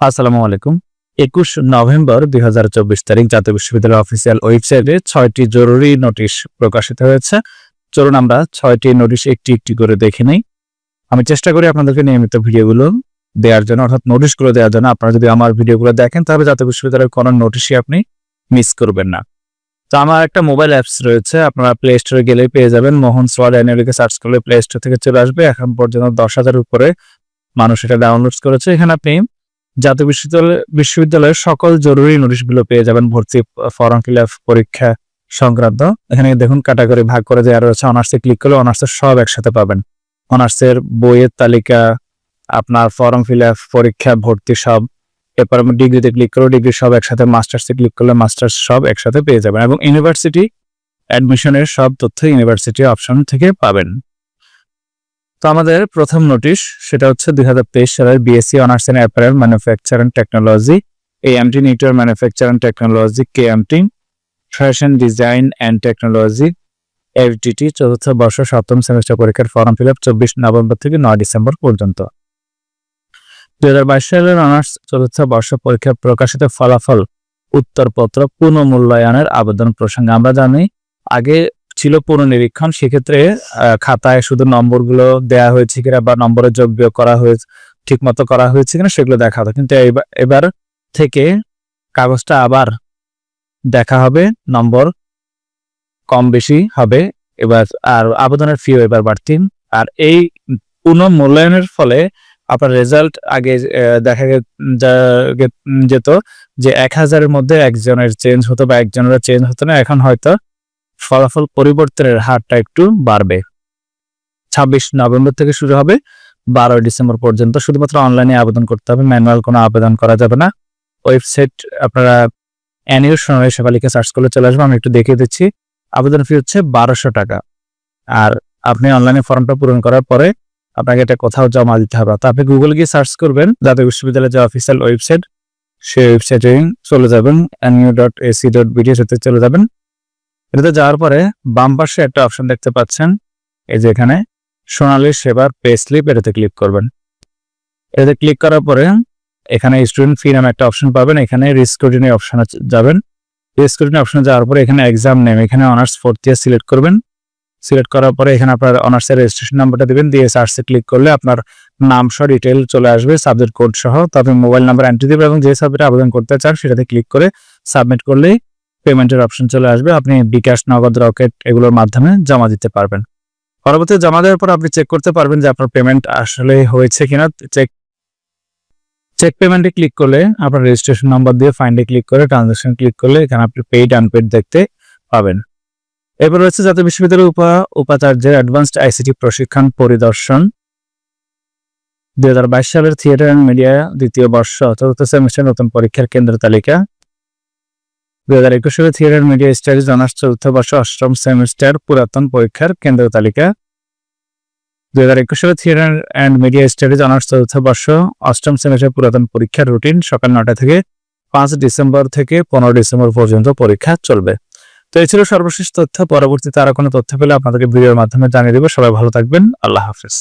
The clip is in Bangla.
আসসালামু আলাইকুম। একুশ নভেম্বর দুই হাজার চব্বিশ তারিখ জাতীয় বিশ্ববিদ্যালয়ের অফিসিয়াল ওয়েবসাইটে ছয়টি জরুরি নোটিশ প্রকাশিত হয়েছে। চলুন আমরা ছয়টি নোটিশ একটি একটি করে দেখে নেই। আমি চেষ্টা করি আপনাদেরকে নিয়মিত ভিডিওগুলো দেওয়ার জন্য, অর্থাৎ নোটিশগুলো দেওয়ার জন্য। আপনারা যদি আমার ভিডিওগুলো দেখেন, তাহলে জাতীয় বিশ্ববিদ্যালয়ের কোনো নোটিশই আপনি মিস করবেন না। তো আমার একটা মোবাইল অ্যাপস রয়েছে, আপনারা প্লে স্টোরে গেলে পেয়ে যাবেন। মোহন সোয়াল অ্যানুয়ালিকে সার্চ করলে প্লে স্টোর থেকে চলে আসবে। এখন পর্যন্ত দশ হাজার উপরে মানুষ এটা ডাউনলোড করেছে। এখানে আপনি জাতীয় বিশ্ববিদ্যালয় বিশ্ববিদ্যালয়ের সকল জরুরি নোটিশগুলো পেয়ে যাবেন ভর্তি ফর্ম ফিল আপ পরীক্ষা সংক্রান্ত। এখানে দেখুন ক্যাটাগরি ভাগ করে দেওয়া রয়েছে। অনার্সে ক্লিক করলে অনার্সের সব একসাথে পাবেন। অনার্সের বইয়ের তালিকা, আপনার ফর্ম ফিল আপ পরীক্ষা, ভর্তি সব। এরপর ডিগ্রিতে ক্লিক করলে ডিগ্রি সব একসাথে, মাস্টার্সে ক্লিক করলে মাস্টার্স সব একসাথে পেয়ে যাবেন এবং ইউনিভার্সিটি অ্যাডমিশনের সব তথ্য ইউনিভার্সিটি অপশন থেকে পাবেন। তো আমাদের প্রথম নোটিশ সেটা হচ্ছে দুই সালের BSc honours in apparel manufacture and technology AMT neuter manufacture and technology KMT fashion design and technology FDT চতুর্থ বর্ষ সপ্তম সেমিস্টার পরীক্ষার ফর্ম ফিল আপ চব্বিশ নভেম্বর থেকে নয় ডিসেম্বর পর্যন্ত। দুই হাজার বাইশ সালের অনার্স চতুর্থ বর্ষ পরীক্ষার প্রকাশিত ফলাফল, উত্তরপত্র পুনঃমূল্যায়নের আবেদন প্রসঙ্গে আমরা জানি, আগে ছিল পুনর্নিরীক্ষণ সেক্ষেত্রে খাতায় শুধু নম্বরগুলো দেয়া হয়েছে কিনা বা নম্বরের যোগ বিয়োগ করা হয়েছে ঠিক মতো করা হয়েছে কিনা সেগুলো দেখা হতো কিন্তু এবার থেকে কাগজটা আবার দেখা হবে, নম্বর কম বেশি হবে, এবার আর আবেদনের ফিও এবার বাড়তি। আর এই পুনঃমূল্যায়নের ফলে আপনার রেজাল্ট আগে দেখা যেত যে এক হাজারের মধ্যে একজনের চেঞ্জ হতো বা একজনের চেঞ্জ হতো না, এখন হয়তো ফলাফল পরিবর্তনের হারটা একটু বাড়বে। ছাব্বিশ নভেম্বর থেকে শুরু হবে, বারোই ডিসেম্বর পর্যন্ত শুধুমাত্র অনলাইনে আবেদন করতে হবে, ম্যানুয়াল কোনো আবেদন করা যাবে না। ওয়েবসাইট আপনারা অ্যানিউর সোনালী সেবালিকে সার্চ করলে চলে আসবে, আমি একটু দেখিয়ে দিচ্ছি। আবেদন ফি হচ্ছে বারোশো টাকা। আর আপনি অনলাইনে ফর্মটা পূরণ করার পরে আপনাকে এটা কোথাও জমা দিতে হবে। তো আপনি গুগল গিয়ে সার্চ করবেন, জাতীয় বিশ্ববিদ্যালয়ের যে অফিসিয়াল ওয়েবসাইট সেই ওয়েবসাইটে চলে যাবেন NU dot AC dot BD চলে যাবেন। এটাতে যাওয়ার পরে বাম পাশে একটা অপশন দেখতে পাচ্ছেন। এই যে এখানে সোনালী সেবার পে স্লিপ এটাতে ক্লিক করবেন। এটাতে ক্লিক করার পরে এখানে স্টুডেন্ট ফি নামে একটা অপশন পাবেন। এখানে রিস্কোডিনের অপশনে যাবেন। রিস্কোডিনের অপশনে যাওয়ার পরে এখানে এক্সাম নেম এখানে অনার্স ফোর্থ ইয়ার সিলেক্ট করবেন। সিলেক্ট করার পরে এখানে আপনার অনার্সের রেজিস্ট্রেশন নাম্বারটা দিবেন। দিয়ে সার্চে ক্লিক করলে আপনার নাম সহ ডিটেল চলে আসবে সাবজেক্ট কোড সহ। তবে মোবাইল নাম্বার এন্ট্রি দিবেন এবং যে সাবজেক্টে আবেদন করতে চান সেটাতে ক্লিক করে সাবমিট করলেই পেমেন্টের অপশন চলে আসবে। আপনি বিকাশ, নগদ, রকেট এগুলোর মাধ্যমে জমা দিতে পারবেন। পরবর্তী জমা দেওয়ার পর আপনি চেক করতে পারবেন যে আপনার পেমেন্ট আসলে হয়েছে কিনা। চেক চেক পেমেন্টে ক্লিক করলে আপনার রেজিস্ট্রেশন নাম্বার দিয়ে ফাইন্ডে ক্লিক করে ট্রানজাকশন ক্লিক করলে এখানে আপনি পেইড আনপেড দেখতে পাবেন। এরপর রয়েছে জাতীয় বিশ্ববিদ্যালয়ের উপা, উপাচার্যের অ্যাডভান্সড আইসিটি প্রশিক্ষণ পরিদর্শন। দুই হাজার বাইশ সালের থিয়েটার অ্যান্ড মিডিয়া দ্বিতীয় বর্ষ, চতুর্থ সেমিস্টার নতুন পরীক্ষার কেন্দ্র তালিকা। দুই হাজার একুশ থিয়েটার মিডিয়া স্টাডিজ অনার্স চতুর্থ বর্ষ অষ্টম সেমিস্টার পুরাতন পরীক্ষার কেন্দ্র তালিকা। দুই হাজার একুশ theatre and media studies honours চতুর্থ বর্ষ অষ্টম সেমিস্টার পুরাতন পরীক্ষার রুটিন সকাল নটা থেকে পাঁচ ডিসেম্বর থেকে পনেরো ডিসেম্বর পর্যন্ত পরীক্ষা চলবে। তো এই ছিল সর্বশেষ তথ্য। পরবর্তীতে আরও কোনো তথ্য পেলে আপনাদেরকে ভিডিওর মাধ্যমে জানিয়ে দেবো। সবাই ভালো থাকবেন। আল্লাহ হাফিজ।